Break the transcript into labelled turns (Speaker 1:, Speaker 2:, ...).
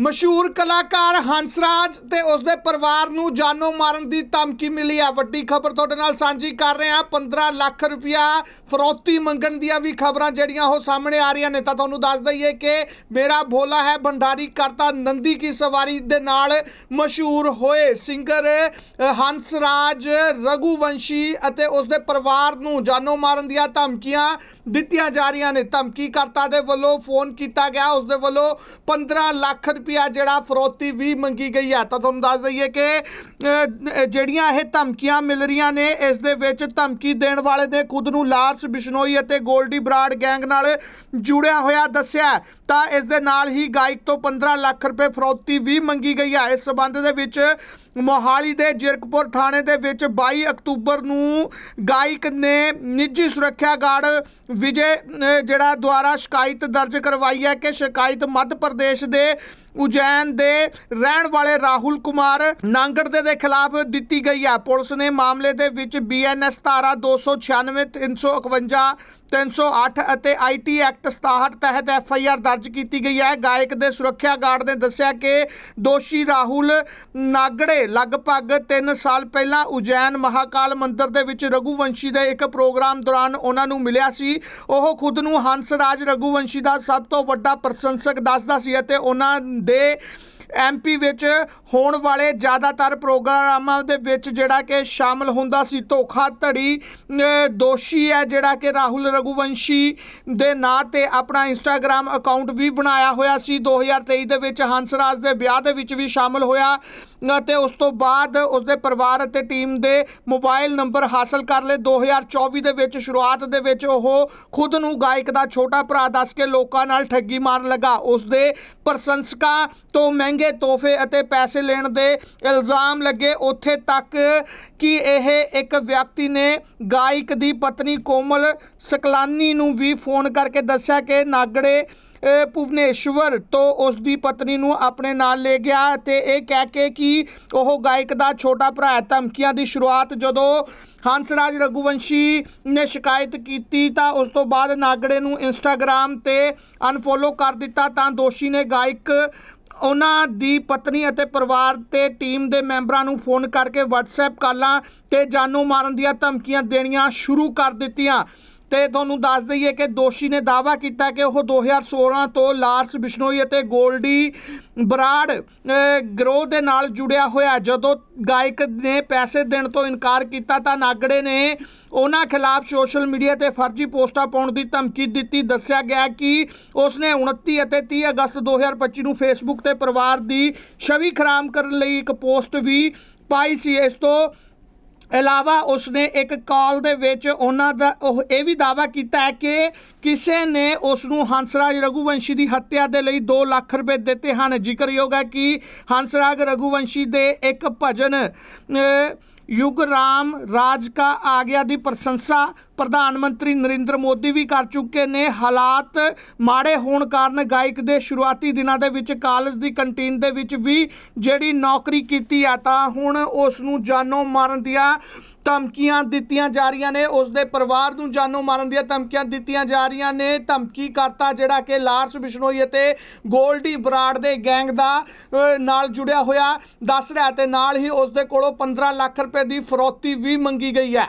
Speaker 1: ਮਸ਼ਹੂਰ ਕਲਾਕਾਰ ਹੰਸਰਾਜ ਤੇ ਉਸਦੇ ਪਰਿਵਾਰ ਨੂੰ ਜਾਨੋਂ ਮਾਰਨ ਦੀ ਧਮਕੀ ਮਿਲੀ ਹੈ ਵੱਡੀ ਖਬਰ ਤੁਹਾਡੇ ਨਾਲ ਸਾਂਝੀ ਕਰ ਰਹੇ ਹਾਂ। 15 ਲੱਖ ਰੁਪਇਆ ਫਰੋਤੀ ਮੰਗਣ ਦੀਆਂ ਵੀ ਖਬਰਾਂ ਜਿਹੜੀਆਂ ਉਹ ਸਾਹਮਣੇ ਆ ਰਹੀਆਂ ਨੇ। ਤਾਂ ਤੁਹਾਨੂੰ ਦੱਸ ਦਈਏ ਕਿ ਮੇਰਾ ਭੋਲਾ ਹੈ ਭੰਡਾਰੀ ਕਰਤਾ ਨੰਦੀ ਕੀ ਸਵਾਰੀ ਦੇ ਨਾਲ ਮਸ਼ਹੂਰ ਹੋਏ ਸਿੰਗਰ ਹੰਸਰਾਜ ਰਘੁਵੰਸ਼ੀ ਅਤੇ ਉਸਦੇ ਪਰਿਵਾਰ ਨੂੰ ਜਾਨੋਂ ਮਾਰਨ ਦੀਆਂ ਧਮਕੀਆਂ ਦਿੱਤੀਆਂ ਜਾ ਰਹੀਆਂ ਨੇ। ਧਮਕੀ ਕਰਤਾ ਦੇ ਵੱਲੋਂ ਫੋਨ ਕੀਤਾ ਗਿਆ। ਉਸ ਦੇ ਵੱਲੋਂ 15 ਲੱਖ ਰੁਪਇਆ ਜਿਹੜਾ ਫਰੋਤੀ ਵੀ ਮੰਗੀ ਗਈ ਹੈ। ਤਾਂ ਤੁਹਾਨੂੰ ਦੱਸ ਦਈਏ ਕਿ ਜਿਹੜੀਆਂ ਇਹ ਧਮਕੀਆਂ ਮਿਲ ਰਹੀਆਂ ਨੇ, ਇਸ ਦੇ ਵਿੱਚ ਧਮਕੀ ਦੇਣ ਵਾਲੇ ਨੇ ਖੁਦ ਨੂੰ ਲਾਰਸ ਬਿਸ਼ਨੋਈ ਅਤੇ ਗੋਲਡੀ ਬਰਾਡ ਗੈਂਗ ਨਾਲ ਜੁੜਿਆ ਹੋਇਆ ਦੱਸਿਆ ਤਾਂ ਇਸ ਦੇ ਨਾਲ ਹੀ ਗਾਇਕ ਤੋਂ 15 ਲੱਖ ਰੁਪਏ ਫਰੋਤੀ ਵੀ ਮੰਗੀ ਗਈ ਹੈ। ਇਸ ਸਬੰਧ ਦੇ ਵਿੱਚ ਮੋਹਾਲੀ ਦੇ ਜਿਰਕਪੁਰ ਥਾਣੇ ਦੇ ਵਿੱਚ 22 ਅਕਤੂਬਰ ਨੂੰ ਗਾਇਕ ਨੇ ਨਿੱਜੀ ਸੁਰੱਖਿਆ ਗਾਰਡ ਵਿਜੇ ਜਿਹੜਾ ਦੁਆਰਾ ਸ਼ਿਕਾਇਤ ਦਰਜ ਕਰਵਾਈ ਹੈ ਕਿ ਸ਼ਿਕਾਇਤ ਮੱਧ ਪ੍ਰਦੇਸ਼ ਦੇ ਉਜੈਨ ਦੇ ਰਹਿਣ ਵਾਲੇ ਰਾਹੁਲ ਕੁਮਾਰ ਨਾਂਗੜ ਦੇ ਦੇ ਖਿਲਾਫ ਦਿੱਤੀ ਗਈ ਹੈ। ਪੁਲਿਸ ਨੇ ਮਾਮਲੇ ਦੇ ਵਿੱਚ ਬੀਐਨਐਸ ਧਾਰਾ 296 351 308 ਅਤੇ ਆਈਟੀ ਐਕਟ 67 ਤਹਿਤ ਐਫ ਆਈ ਆਰ ਦਰਜ ਕੀਤੀ ਗਈ ਹੈ। ਗਾਇਕ ਦੇ ਸੁਰੱਖਿਆ ਗਾਰਡ ਨੇ ਦੱਸਿਆ ਕਿ ਦੋਸ਼ੀ ਰਾਹੁਲ ਨਾਗੜੇ ਲਗਭਗ 3 ਸਾਲ ਪਹਿਲਾਂ ਉਜੈਨ ਮਹਾਕਾਲ ਮੰਦਿਰ ਦੇ ਵਿੱਚ ਰਘੁਵੰਸ਼ੀ ਦੇ ਇੱਕ ਪ੍ਰੋਗਰਾਮ ਦੌਰਾਨ ਉਹਨਾਂ ਨੂੰ ਮਿਲਿਆ ਸੀ। ਉਹ ਖੁਦ ਨੂੰ ਹੰਸਰਾਜ ਰਘੂਵੰਸ਼ੀ ਦਾ ਸਭ ਤੋਂ ਵੱਡਾ ਪ੍ਰਸ਼ੰਸਕ ਦੱਸਦਾ ਸੀ ਅਤੇ ਉਹਨਾਂ ਦੇ ਐਮਪੀ ਵਿੱਚ ਹੋਣ ਵਾਲੇ ਜ਼ਿਆਦਾਤਰ ਪ੍ਰੋਗਰਾਮਾਂ ਦੇ ਵਿੱਚ ਜਿਹੜਾ ਕਿ ਸ਼ਾਮਲ ਹੁੰਦਾ ਸੀ, ਧੋਖਾਧੜੀ ਦੋਸ਼ੀ ਹੈ ਜਿਹੜਾ ਕਿ ਰਾਹੁਲ ਰਘੁਵੰਸ਼ੀ ਦੇ ਨਾਂ ਤੇ ਆਪਣਾ ਇੰਸਟਾਗ੍ਰam ਅਕਾਊਂਟ ਵੀ ਬਣਾਇਆ ਹੋਇਆ ਸੀ। 2023 ਦੇ ਵਿੱਚ ਹੰਸਰਾਜ ਦੇ ਵਿਆਹ ਦੇ ਵਿੱਚ ਵੀ ਸ਼ਾਮਲ ਹੋਇਆ ਅਤੇ ਉਸ ਤੋਂ ਬਾਅਦ ਉਸ ਦੇ ਪਰਿਵਾਰ ਅਤੇ ਟੀਮ ਦੇ ਮੋਬਾਈਲ ਨੰਬਰ ਹਾਸਲ ਕਰ ਲਏ। 2024 ਦੇ ਵਿੱਚ ਸ਼ੁਰੂਆਤ ਦੇ ਵਿੱਚ ਉਹ ਖੁਦ ਨੂੰ ਗਾਇਕ ਦਾ ਛੋਟਾ ਭਰਾ ਦੱਸ ਕੇ ਲੋਕਾਂ ਨਾਲ ਠੱਗੀ ਮਾਰਨ ਲੱਗਾ। ਉਸ ਦੇ ਪ੍ਰਸ਼ੰਸਕਾਂ ਤੋਂ ਮਹਿੰਗੇ ਤੋਹਫੇ ਅਤੇ ਪੈਸੇ ਲੈਣ ਦੇ ਇਲਜ਼ਾਮ ਲੱਗੇ। ਉੱਥੇ ਤੱਕ ਕਿ ਇਹ ਇੱਕ ਵਿਅਕਤੀ ਨੇ ਗਾਇਕ ਦੀ ਪਤਨੀ ਕੋਮਲ ਸਕਲਾਨੀ ਨੂੰ ਵੀ ਫੋਨ ਕਰਕੇ ਦੱਸਿਆ ਕਿ ਨਾਗੜੇ ਭੁਵਨੇਸ਼ਵਰ ਤੋਂ ਉਸ ਦੀ ਪਤਨੀ ਨੂੰ ਆਪਣੇ ਨਾਲ ਲੈ ਗਿਆ ਤੇ ਇਹ ਕਹਿ ਕੇ ਕਿ ਉਹ ਗਾਇਕ ਦਾ ਛੋਟਾ ਭਰਾ ਹੈ। ਧਮਕੀਆਂ ਦੀ ਸ਼ੁਰੂਆਤ ਜਦੋਂ ਹੰਸਰਾਜ ਰਘੁਵੰਸ਼ੀ ਨੇ ਸ਼ਿਕਾਇਤ ਕੀਤੀ ਤਾਂ ਉਸ ਤੋਂ ਬਾਅਦ ਨਾਗੜੇ ਨੂੰ ਇੰਸਟਾਗ੍ਰam ਤੇ ਅਨਫੋਲੋ ਕਰ ਦਿੱਤਾ ਤਾਂ ਦੋਸ਼ੀ ਨੇ ਗਾਇਕ ਉਹਨਾਂ ਦੀ ਪਤਨੀ ਅਤੇ ਪਰਿਵਾਰ ਤੇ ਟੀਮ ਦੇ ਮੈਂਬਰਾਂ ਨੂੰ ਫੋਨ ਕਰਕੇ WhatsApp ਕਾਲਾਂ ਤੇ ਜਾਨੋਂ ਮਾਰਨ ਦੀਆਂ ਧਮਕੀਆਂ ਦੇਣੀਆਂ ਸ਼ੁਰੂ ਕਰ ਦਿੱਤੀਆਂ। ਤੇ ਤੁਹਾਨੂੰ ਦੱਸ ਦਈਏ ਕਿ ਦੋਸ਼ੀ ਨੇ ਦਾਅਵਾ ਕੀਤਾ ਕਿ ਉਹ 2016 ਤੋਂ ਲਾਰਸ ਬਿਸ਼ਨੋਈ ਅਤੇ ਗੋਲਡੀ ਬਰਾੜ ਗਰੋਹ ਦੇ ਨਾਲ ਜੁੜਿਆ ਹੋਇਆ। ਜਦੋਂ ਗਾਇਕ ਨੇ ਪੈਸੇ ਦੇਣ ਤੋਂ ਇਨਕਾਰ ਕੀਤਾ ਤਾਂ ਨਾਗੜੇ ਨੇ ਉਹਨਾਂ ਖਿਲਾਫ ਸੋਸ਼ਲ ਮੀਡੀਆ ਤੇ ਫਰਜ਼ੀ ਪੋਸਟਾਂ ਪਾਉਣ ਦੀ ਧਮਕੀ ਦਿੱਤੀ। ਦੱਸਿਆ ਗਿਆ ਕਿ ਉਸਨੇ 29 ਅਤੇ 30 ਅਗਸਤ 2025 ਨੂੰ ਫੇਸਬੁੱਕ ਤੇ ਪਰਿਵਾਰ ਦੀ ਛਵੀ ਖਰਾਮ ਕਰਨ ਲਈ ਇੱਕ ਪੋਸਟ ਵੀ ਪਾਈ ਸੀ। ਇਸ ਤੋਂ ਇਲਾਵਾ ਉਸਨੇ ਇੱਕ ਕਾਲ ਦੇ ਵਿੱਚ ਉਹਨਾਂ ਦਾ ਉਹ ਇਹ ਵੀ ਦਾਅਵਾ ਕੀਤਾ ਹੈ ਕਿ ਕਿਸੇ ਨੇ ਉਸ ਨੂੰ ਹੰਸਰਾਜ ਰਘੁਵੰਸ਼ੀ ਦੀ ਹੱਤਿਆ ਦੇ ਲਈ 2 ਲੱਖ ਰੁਪਏ ਦਿੱਤੇ ਹਨ। ਜ਼ਿਕਰਯੋਗ ਹੈ ਕਿ ਹੰਸਰਾਜ ਰਘੁਵੰਸ਼ੀ ਦੇ ਇੱਕ ਭਜਨ ਯੁਗ ਰਾਮ ਰਾਜ ਕਾ ਆਗਿਆ ਦੀ ਪ੍ਰਸ਼ੰਸਾ ਪ੍ਰਧਾਨ ਮੰਤਰੀ ਨਰਿੰਦਰ ਮੋਦੀ ਵੀ ਕਰ ਚੁੱਕੇ ਨੇ। ਹਾਲਾਤ ਮਾੜੇ ਹੋਣ ਕਾਰਨ ਗਾਇਕ ਦੇ ਸ਼ੁਰੂਆਤੀ ਦਿਨਾਂ ਦੇ ਵਿੱਚ ਕਾਲਜ ਦੀ ਕੰਟੀਨ ਦੇ ਵਿੱਚ ਵੀ ਜਿਹੜੀ ਨੌਕਰੀ ਕੀਤੀ ਆ ਤਾਂ ਹੁਣ ਉਸ ਨੂੰ ਜਾਨੋਂ ਮਾਰਨ ਦੀਆਂ ਧਮਕੀਆਂ ਦਿੱਤੀਆਂ ਜਾ ਰਹੀਆਂ ਨੇ। ਉਸ ਦੇ ਪਰਿਵਾਰ ਨੂੰ ਜਾਨੋਂ ਮਾਰਨ ਦੀਆਂ ਧਮਕੀਆਂ ਦਿੱਤੀਆਂ ਜਾ ਰਹੀਆਂ ਨੇ। ਧਮਕੀ ਕਰਤਾ ਜਿਹੜਾ ਕਿ ਲਾਰਸ ਬਿਸ਼ਨੋਈ ਅਤੇ ਗੋਲਡੀ ਬਰਾੜ ਦੇ ਗੈਂਗ ਦਾ ਨਾਲ ਜੁੜਿਆ ਹੋਇਆ। ਦੱਸ ਰਿਹਾ ਤੇ ਨਾਲ ਹੀ ਉਸ ਦੇ ਕੋਲੋਂ 15 ਲੱਖ ਰੁਪਏ ਦੀ ਫਰੋਤੀ ਵੀ ਮੰਗੀ ਗਈ ਹੈ।